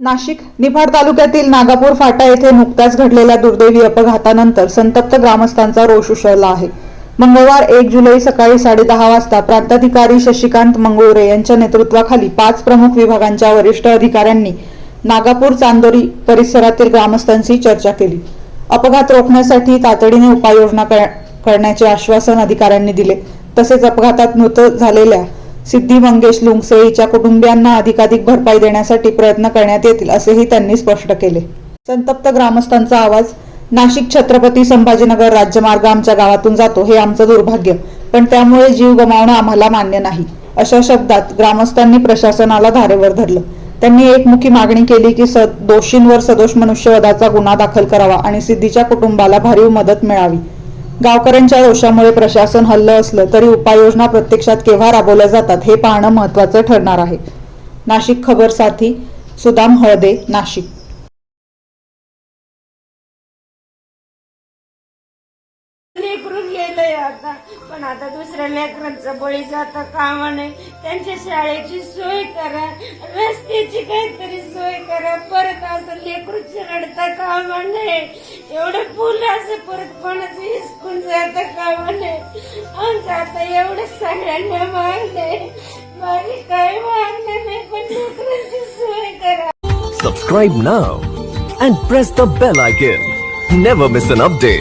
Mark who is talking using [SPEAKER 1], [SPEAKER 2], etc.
[SPEAKER 1] नाशिक निफाड तालुक्यातील नागापूर फाटा येथे नुकत्याच घडलेल्या दुर्दैवी अपघातानंतर संतप्त ग्रामस्थांचा रोष उसळला आहे. मंगळवार एक जुलै सकाळी साडेदहा वाजता प्रांताधिकारी शशिकांत मंगळुरे यांच्या नेतृत्वाखाली पाच प्रमुख विभागांच्या वरिष्ठ अधिकाऱ्यांनी नागापूर चांदोरी परिसरातील ग्रामस्थांशी चर्चा केली. अपघात रोखण्यासाठी तातडीने उपाययोजना करण्याचे आश्वासन अधिकाऱ्यांनी दिले. तसेच अपघातात मृत झालेल्या सिद्धी मंगेश लुंगसे हिच्या कुटुंबियांना अधिकाधिक भरपाई देण्यासाठी प्रयत्न करण्यात येतील असेही त्यांनी स्पष्ट केले. संतप्त ग्रामस्थांचा आवाज नाशिक छत्रपती संभाजीनगर राज्यमार्ग आमच्या गावातून जातो हे आमचं दुर्भाग्य पण त्यामुळे जीव गमावणं आम्हाला मान्य नाही अशा शब्दात ग्रामस्थांनी प्रशासनाला धारेवर धरलं. त्यांनी एकमुखी मागणी केली की दोषींवर सदोष मनुष्यवधाचा गुन्हा दाखल करावा आणि सिद्धीच्या कुटुंबाला भरीव मदत मिळावी. गावकऱ्यांच्या रोषामुळे प्रशासन हल्लं असलं तरी उपाययोजना प्रत्यक्षात केव्हा राबवल्या जातात हे पाहणं महत्वाचं ठरणार आहे. नाशिक खबर साथी सुदाम हळदे नाशिक.
[SPEAKER 2] आता. पण आता दुसऱ्या लेकरांचा बळी जाता कामा नाही त्यांच्या शाळेची सोय करा. रस्त्याची काहीतरी सोय करा. परत असं लेकरू रडता कामा नाही एवढे फुल असे परत कोणाचं हिसकून जात काय म्हणे? आमचं आता एवढं सगळ्यांना मागणे बाकी काय मागणं नाही पण नोकऱ्यांची सोय करा.
[SPEAKER 3] Subscribe now and press the bell icon never miss an update